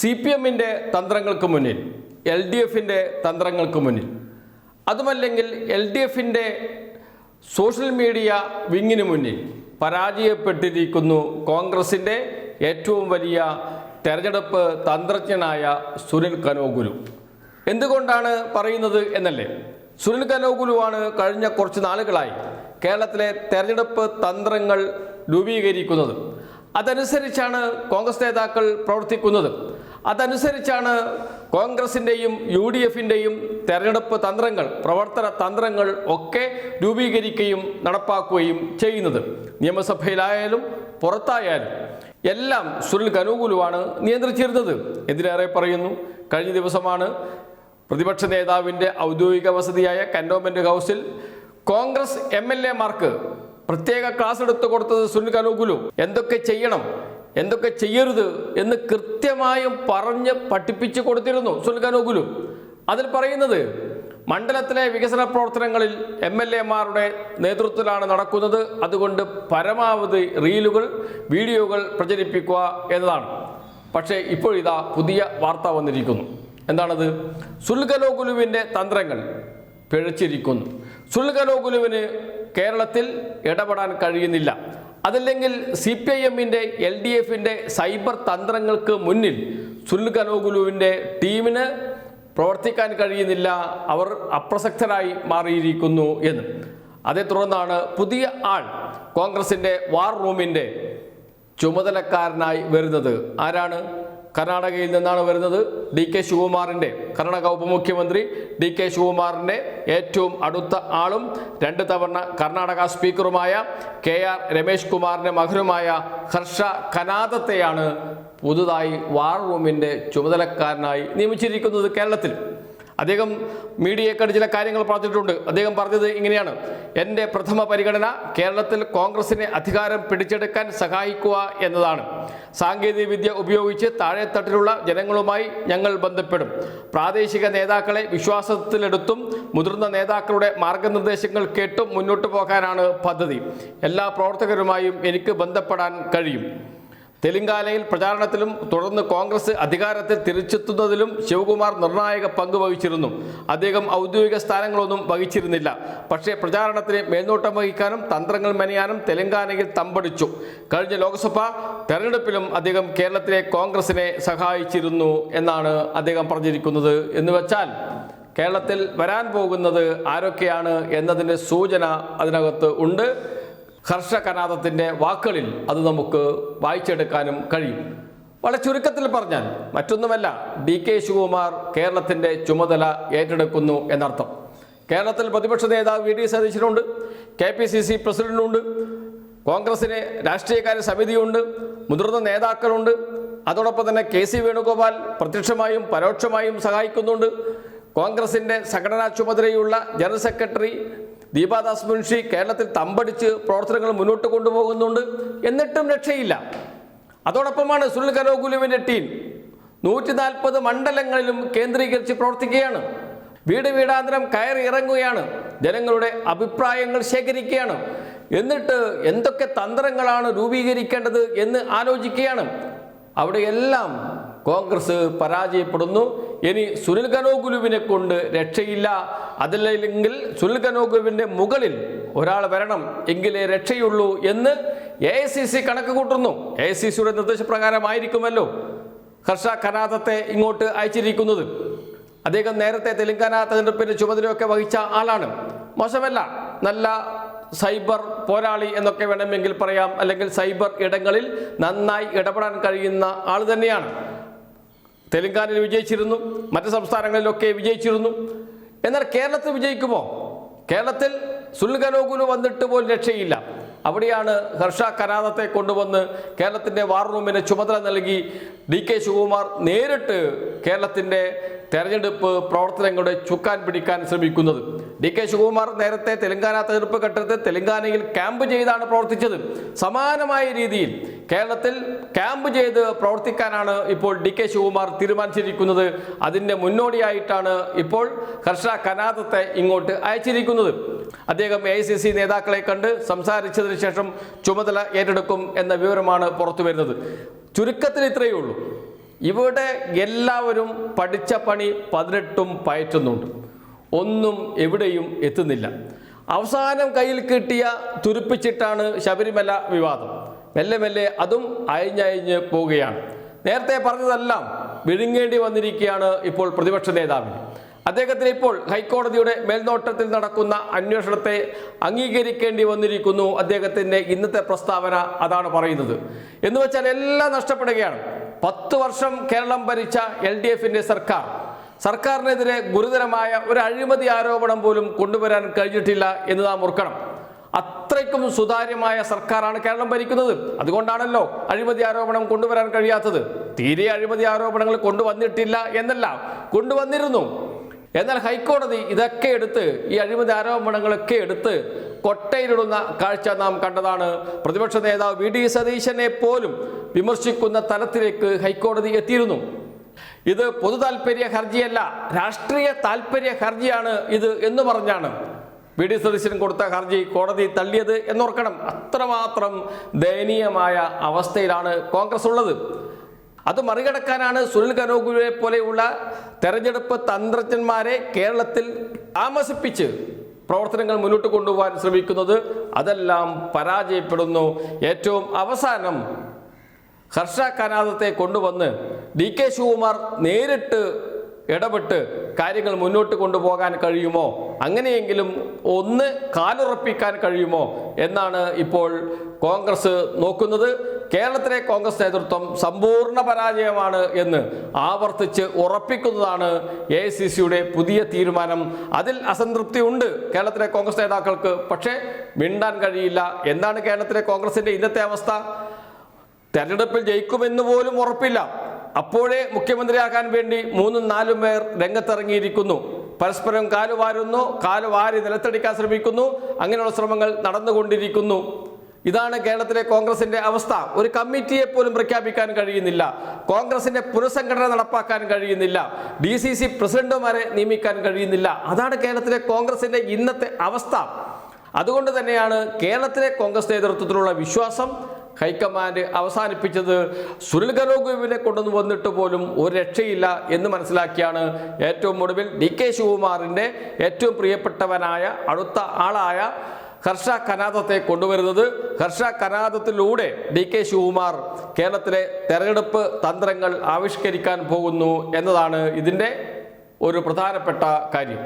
C P എമ്മിന്റെ തന്ത്രങ്ങൾക്ക് മുന്നിൽ L D എഫിന്റെ തന്ത്രങ്ങൾക്ക് മുന്നിൽ അതുമല്ലെങ്കിൽ എൽ ഡി എഫിന്റെ സോഷ്യൽ മീഡിയ വിങ്ങിന് മുന്നിൽ പരാജയപ്പെട്ടിരിക്കുന്നു കോൺഗ്രസിന്റെ ഏറ്റവും വലിയ തെരഞ്ഞെടുപ്പ് തന്ത്രജ്ഞനായ സുനിൽ കനോഗുലു. എന്തുകൊണ്ടാണ് പറയുന്നത് എന്നല്ലേ? സുനിൽ കനോഗുലുവാണ് കഴിഞ്ഞ കുറച്ച് നാളുകളായി കേരളത്തിലെ തെരഞ്ഞെടുപ്പ് തന്ത്രങ്ങൾ രൂപീകരിക്കുന്നത്. അതനുസരിച്ചാണ് കോൺഗ്രസ് നേതാക്കൾ പ്രവർത്തിക്കുന്നത്. അതനുസരിച്ചാണ് കോൺഗ്രസിന്റെയും യു ഡി എഫിന്റെയും തെരഞ്ഞെടുപ്പ് തന്ത്രങ്ങൾ പ്രവർത്തന തന്ത്രങ്ങൾ ഒക്കെ രൂപീകരിക്കുകയും നടപ്പാക്കുകയും ചെയ്യുന്നത്. നിയമസഭയിലായാലും പുറത്തായാലും എല്ലാം സുനിൽ കനൂകുലുവാണ് നിയന്ത്രിച്ചിരുന്നത്. എന്തിനേറെ പറയുന്നു? കഴിഞ്ഞ ദിവസമാണ് പ്രതിപക്ഷ നേതാവിന്റെ ഔദ്യോഗിക വസതിയായ കന്റോൺമെന്റ് ഹൗസിൽ കോൺഗ്രസ് എം എൽ എമാർക്ക് പ്രത്യേക ക്ലാസ് എടുത്തു കൊടുത്തത് സുനിൽ കനൂകുലു എന്തൊക്കെ ചെയ്യണം? എന്തൊക്കെ ചെയ്യരുത് എന്ന് കൃത്യമായും പറഞ്ഞ് പഠിപ്പിച്ചു കൊടുത്തിരുന്നു സുനിൽ കനൂകുലു അതിൽ പറയുന്നത് മണ്ഡലത്തിലെ വികസന പ്രവർത്തനങ്ങളിൽ എം എൽ എമാരുടെ നേതൃത്വത്തിലാണ് നടക്കുന്നത്. അതുകൊണ്ട് പരമാവധി റീലുകൾ വീഡിയോകൾ പ്രചരിപ്പിക്കുക എന്നതാണ്. പക്ഷേ ഇപ്പോൾ ഇതാ പുതിയ വാർത്ത വന്നിരിക്കുന്നു. എന്താണത്? സുൽഗലോകുലുവിന്റെ തന്ത്രങ്ങൾ പിഴച്ചിരിക്കുന്നു. സുൽഗലോഗുലുവിന് കേരളത്തിൽ ഇടപെടാൻ കഴിയുന്നില്ല. അതല്ലെങ്കിൽ സി പി ഐ എമ്മിന്റെ എൽ ഡി എഫിന്റെ സൈബർ തന്ത്രങ്ങൾക്ക് മുന്നിൽ സുനിൽ കനോഗുലുവിന്റെ ടീമിന് പ്രവർത്തിക്കാൻ കഴിയുന്നില്ല അവർ അപ്രസക്തരായി മാറിയിരിക്കുന്നു എന്ന്. അതേ തുടർന്നാണ് പുതിയ ആൾ കോൺഗ്രസിന്റെ വാർ റൂമിന്റെ ചുമതലക്കാരനായി വരുന്നത്. ആരാണ്? കർണാടകയിൽ നിന്നാണ് വരുന്നത് ഡി കെ ശിവകുമാറിന്റെ കർണാടക ഉപമുഖ്യമന്ത്രി ഡി കെ ശിവകുമാറിന്റെ ഏറ്റവും അടുത്ത ആളും രണ്ട് തവണ കർണാടക സ്പീക്കറുമായ കെ ആർ രമേശ് കുമാറിന്റെ മകനുമായ ഹർഷ കനാദത്തെയാണ് പുതുതായി വാർ റൂമിന്റെ ചുമതലക്കാരനായി നിയമിച്ചിരിക്കുന്നത് കേരളത്തിൽ. അദ്ദേഹം മീഡിയക്കാട് ചില കാര്യങ്ങൾ പറഞ്ഞിട്ടുണ്ട്. അദ്ദേഹം പറഞ്ഞത് ഇങ്ങനെയാണ്. എന്റെ പ്രഥമ പരിഗണന കേരളത്തിൽ കോൺഗ്രസിനെ അധികാരം പിടിച്ചെടുക്കാൻ സഹായിക്കുക എന്നതാണ്. സാങ്കേതിക വിദ്യ ഉപയോഗിച്ച് താഴെത്തട്ടിലുള്ള ജനങ്ങളുമായി ഞങ്ങൾ ബന്ധപ്പെടും. പ്രാദേശിക നേതാക്കളെ വിശ്വാസത്തിലെടുത്തും മുതിർന്ന നേതാക്കളുടെ മാർഗനിർദ്ദേശങ്ങൾ കേട്ടും മുന്നോട്ട് പോകാനാണ് പദ്ധതി. എല്ലാ പ്രവർത്തകരുമായും എനിക്ക് ബന്ധപ്പെടാൻ കഴിയും. തെലങ്കാനയിൽ പ്രചാരണത്തിലും തുടർന്ന് കോൺഗ്രസ് അധികാരത്തിൽ തിരിച്ചെത്തുന്നതിലും ശിവകുമാർ നിർണായക പങ്ക് വഹിച്ചിരുന്നു. അദ്ദേഹം ഔദ്യോഗിക സ്ഥാനങ്ങളൊന്നും വഹിച്ചിരുന്നില്ല. പക്ഷേ പ്രചാരണത്തിന് മേൽനോട്ടം വഹിക്കാനും തന്ത്രങ്ങൾ മെനയാനും തെലങ്കാനയിൽ തമ്പടിച്ചു. കഴിഞ്ഞ ലോക്സഭാ തെരഞ്ഞെടുപ്പിലും അദ്ദേഹം കേരളത്തിലെ കോൺഗ്രസിനെ സഹായിച്ചിരുന്നു എന്നാണ് അദ്ദേഹം പറഞ്ഞിരിക്കുന്നത്. എന്ന് വെച്ചാൽ കേരളത്തിൽ വരാൻ പോകുന്നത് ആരൊക്കെയാണ് എന്നതിന്റെ സൂചന അതിനകത്ത് ഉണ്ട്. ഹർഷകനാഥത്തിന്റെ വാക്കുകളിൽ അത് നമുക്ക് വായിച്ചെടുക്കാനും കഴിയും. വളരെ ചുരുക്കത്തിൽ പറഞ്ഞാൽ മറ്റൊന്നുമല്ല ഡി കെ ശിവകുമാർ കേരളത്തിന്റെ ചുമതല ഏറ്റെടുക്കുന്നു എന്നർത്ഥം. കേരളത്തിൽ പ്രതിപക്ഷ നേതാവ് വി ഡി സതീശനുണ്ട് കെ പി സി സി പ്രസിഡന്റുണ്ട് കോൺഗ്രസിന് രാഷ്ട്രീയകാര്യ സമിതിയുണ്ട് മുതിർന്ന നേതാക്കളുണ്ട്. അതോടൊപ്പം തന്നെ കെ സി വേണുഗോപാൽ പ്രത്യക്ഷമായും പരോക്ഷമായും സഹായിക്കുന്നുണ്ട്. കോൺഗ്രസിന്റെ സംഘടനാ ചുമതലയുള്ള ജനറൽ സെക്രട്ടറി ദീപാദാസ് മുൻഷി കേരളത്തിൽ തമ്പടിച്ച് പ്രവർത്തനങ്ങൾ മുന്നോട്ട് കൊണ്ടുപോകുന്നുണ്ട്. എന്നിട്ടും രക്ഷയില്ല. അതോടൊപ്പമാണ് സുനിൽ കരോഗുലുവിന്റെ ടീം നൂറ്റി നാൽപ്പത് മണ്ഡലങ്ങളിലും കേന്ദ്രീകരിച്ച് പ്രവർത്തിക്കുകയാണ്. വീട് വീടാന്തരം കയറി ഇറങ്ങുകയാണ്. ജനങ്ങളുടെ അഭിപ്രായങ്ങൾ ശേഖരിക്കുകയാണ്. എന്നിട്ട് എന്തൊക്കെ തന്ത്രങ്ങളാണ് രൂപീകരിക്കേണ്ടത് എന്ന് ആലോചിക്കുകയാണ്. അവിടെയെല്ലാം കോൺഗ്രസ് പരാജയപ്പെടുന്നു. ഇനി സുനിൽ കനോഗുലുവിനെ കൊണ്ട് രക്ഷയില്ല. അതല്ലെങ്കിൽ സുനിൽ കനോഗുലുവിന്റെ മുകളിൽ ഒരാൾ വരണം എങ്കിലേ രക്ഷയുള്ളൂ എന്ന് എ ഐ സി സി കണക്ക് കൂട്ടുന്നു. എ ഐ സി സിയുടെ നിർദ്ദേശപ്രകാരമായിരിക്കുമല്ലോ ഹർഷ കനാഥത്തെ ഇങ്ങോട്ട് അയച്ചിരിക്കുന്നത്. അദ്ദേഹം നേരത്തെ തെലങ്കാന തെരഞ്ഞെടുപ്പിന്റെ ചുമതലയൊക്കെ വഹിച്ച ആളാണ്. മോശമല്ല നല്ല സൈബർ പോരാളി എന്നൊക്കെ വേണമെങ്കിൽ പറയാം. അല്ലെങ്കിൽ സൈബർ ഇടങ്ങളിൽ നന്നായി ഇടപെടാൻ കഴിയുന്ന ആൾ തന്നെയാണ്. തെലങ്കാനയിൽ വിജയിച്ചിരുന്നു മറ്റ് സംസ്ഥാനങ്ങളിലൊക്കെ വിജയിച്ചിരുന്നു. എന്നാൽ കേരളത്തിൽ വിജയിക്കുമോ? കേരളത്തിൽ സുൽഗലോകുലു വന്നിട്ട് പോലും രക്ഷയില്ല. അവിടെയാണ് ഹർഷ കരാതത്തെ കൊണ്ടുവന്ന് കേരളത്തിന്റെ വാർ റൂമിന് ചുമതല നൽകി. ഡി കെ ശിവകുമാർ നേരിട്ട് കേരളത്തിന്റെ തെരഞ്ഞെടുപ്പ് പ്രവർത്തനങ്ങളുടെ ചുക്കാൻ പിടിക്കാൻ ശ്രമിക്കുന്നത്. ഡി കെ ശിവകുമാർ നേരത്തെ തെലങ്കാന തെരഞ്ഞെടുപ്പ് ഘട്ടത്തിൽ തെലങ്കാനയിൽ ക്യാമ്പ് ചെയ്താണ് പ്രവർത്തിച്ചത്. സമാനമായ രീതിയിൽ കേരളത്തിൽ ക്യാമ്പ് ചെയ്ത് പ്രവർത്തിക്കാനാണ് ഇപ്പോൾ ഡി കെ ശിവകുമാർ തീരുമാനിച്ചിരിക്കുന്നത്. അതിന്റെ മുന്നോടിയായിട്ടാണ് ഇപ്പോൾ ഹർഷ കനാദത്തെ ഇങ്ങോട്ട് അയച്ചിരിക്കുന്നത്. അദ്ദേഹം എ നേതാക്കളെ കണ്ട് സംസാരിച്ചതിന് ശേഷം ചുമതല ഏറ്റെടുക്കും എന്ന വിവരമാണ് പുറത്തു വരുന്നത്. ചുരുക്കത്തിൽ ഇത്രയേ ഉള്ളൂ. ഇവിടെ എല്ലാവരും പഠിച്ച പണി പതിനെട്ടും പയറ്റുന്നുണ്ട്. ഒന്നും എവിടെയും എത്തുന്നില്ല. അവസാനം കയ്യിൽ കിട്ടിയ തുരുപ്പിച്ചിട്ടാണ് ശബരിമല വിവാദം. മെല്ലെ മെല്ലെ അതും അയഞ്ഞയഞ്ഞ് പോവുകയാണ്. നേരത്തെ പറഞ്ഞതെല്ലാം വിഴുങ്ങേണ്ടി വന്നിരിക്കുകയാണ് ഇപ്പോൾ പ്രതിപക്ഷ നേതാവിന്. അദ്ദേഹത്തിന് ഇപ്പോൾ ഹൈക്കോടതിയുടെ മേൽനോട്ടത്തിൽ നടക്കുന്ന അന്വേഷണത്തെ അംഗീകരിക്കേണ്ടി വന്നിരിക്കുന്നു അദ്ദേഹത്തിന്റെ ഇന്നത്തെ പ്രസ്താവന അതാണ് പറയുന്നത്. എന്ന് വെച്ചാൽ എല്ലാം നഷ്ടപ്പെടുകയാണ്. പത്ത് വർഷം കേരളം ഭരിച്ച എൽ ഡി എഫിന്റെ സർക്കാർ. സർക്കാരിനെതിരെ ഗുരുതരമായ ഒരു അഴിമതി ആരോപണം പോലും കൊണ്ടുവരാൻ കഴിഞ്ഞിട്ടില്ല എന്ന് നാം ഓർക്കണം. അത്രയ്ക്കും സുതാര്യമായ സർക്കാരാണ് കേരളം ഭരിക്കുന്നത്. അതുകൊണ്ടാണല്ലോ അഴിമതി ആരോപണം കൊണ്ടുവരാൻ കഴിയാത്തത്. തീരെ അഴിമതി ആരോപണങ്ങൾ കൊണ്ടുവന്നിട്ടില്ല എന്നല്ല. കൊണ്ടുവന്നിരുന്നു. എന്നാൽ ഹൈക്കോടതി ഇതൊക്കെ എടുത്ത് ഈ അഴിമതി ആരോപണങ്ങളൊക്കെ എടുത്ത് കൊട്ടയിലിടുന്ന കാഴ്ച നാം കണ്ടതാണ്. പ്രതിപക്ഷ നേതാവ് വി. ഡി. സതീശനെ പോലും വിമർശിക്കുന്ന തലത്തിലേക്ക് ഹൈക്കോടതി എത്തിയിരുന്നു. ഇത് പൊതു താല്പര്യ ഹർജിയല്ല രാഷ്ട്രീയ താല്പര്യ ഹർജിയാണ് ഇത് എന്ന് പറഞ്ഞാണ് വി. ഡി. സതീശൻ കൊടുത്ത ഹർജി കോടതി തള്ളിയത് എന്നോർക്കണം. അത്രമാത്രം ദയനീയമായ അവസ്ഥയിലാണ് കോൺഗ്രസ് ഉള്ളത്. അത് മറികടക്കാനാണ് സുനിൽ കനോഗുരുവെ പോലെയുള്ള തെരഞ്ഞെടുപ്പ് തന്ത്രജ്ഞന്മാരെ കേരളത്തിൽ താമസിപ്പിച്ച് പ്രവർത്തനങ്ങൾ മുന്നോട്ട് കൊണ്ടുപോകാൻ ശ്രമിക്കുന്നത് അതെല്ലാം പരാജയപ്പെടുന്നു. ഏറ്റവും അവസാനം ഹർഷ കനാദത്തെ കൊണ്ടുവന്ന് ഡി കെ ശിവകുമാർ നേരിട്ട് ഇടപെട്ട് കാര്യങ്ങൾ മുന്നോട്ട് കൊണ്ടുപോകാൻ കഴിയുമോ? അങ്ങനെയെങ്കിലും ഒന്ന് കാലുറപ്പിക്കാൻ കഴിയുമോ? എന്നാണ് ഇപ്പോൾ കോൺഗ്രസ് നോക്കുന്നത്. കേരളത്തിലെ കോൺഗ്രസ് നേതൃത്വം സമ്പൂർണ പരാജയമാണ് എന്ന് ആവർത്തിച്ച് ഉറപ്പിക്കുന്നതാണ് എ ഐ സി സിയുടെ പുതിയ തീരുമാനം. അതിൽ അസംതൃപ്തി ഉണ്ട് കേരളത്തിലെ കോൺഗ്രസ് നേതാക്കൾക്ക് പക്ഷേ മിണ്ടാൻ കഴിയില്ല. എന്താണ് കേരളത്തിലെ കോൺഗ്രസിന്റെ ഇന്നത്തെ അവസ്ഥ? തെരഞ്ഞെടുപ്പിൽ ജയിക്കുമെന്ന് പോലും ഉറപ്പില്ല. അപ്പോഴേ മുഖ്യമന്ത്രിയാക്കാൻ വേണ്ടി മൂന്നും നാലും പേർ രംഗത്തിറങ്ങിയിരിക്കുന്നു. പരസ്പരം കാലുവാരുന്നു കാലുവാരി നിലത്തടിക്കാൻ ശ്രമിക്കുന്നു. അങ്ങനെയുള്ള ശ്രമങ്ങൾ നടന്നുകൊണ്ടിരിക്കുന്നു. ഇതാണ് കേരളത്തിലെ കോൺഗ്രസിന്റെ അവസ്ഥ. ഒരു കമ്മിറ്റിയെ പോലും പ്രഖ്യാപിക്കാൻ കഴിയുന്നില്ല. കോൺഗ്രസിന്റെ പുനഃസംഘടന നടപ്പാക്കാൻ കഴിയുന്നില്ല. ഡി സി സി പ്രസിഡന്റുമാരെ നിയമിക്കാൻ കഴിയുന്നില്ല. അതാണ് കേരളത്തിലെ കോൺഗ്രസിന്റെ ഇന്നത്തെ അവസ്ഥ. അതുകൊണ്ട് തന്നെയാണ് കേരളത്തിലെ കോൺഗ്രസ് നേതൃത്വത്തിലുള്ള വിശ്വാസം ഹൈക്കമാൻഡ് അവസാനിപ്പിച്ചത്. സുനിൽ ഗലോഗുവിനെ കൊണ്ടുവന്ന് വന്നിട്ട് പോലും ഒരു രക്ഷയില്ല എന്ന് മനസ്സിലാക്കിയാണ് ഏറ്റവും ഒടുവിൽ ഡി കെ ശിവകുമാറിന്റെ ഏറ്റവും പ്രിയപ്പെട്ടവനായ അടുത്ത ആളായ ഹർഷ കനാദത്തെ കൊണ്ടുവരുന്നത് ഹർഷ കനാദത്തിലൂടെ ഡി കെ ശിവകുമാർ കേരളത്തിലെ തെരഞ്ഞെടുപ്പ് തന്ത്രങ്ങൾ ആവിഷ്കരിക്കാൻ പോകുന്നു എന്നതാണ് ഇതിന്റെ ഒരു പ്രധാനപ്പെട്ട കാര്യം.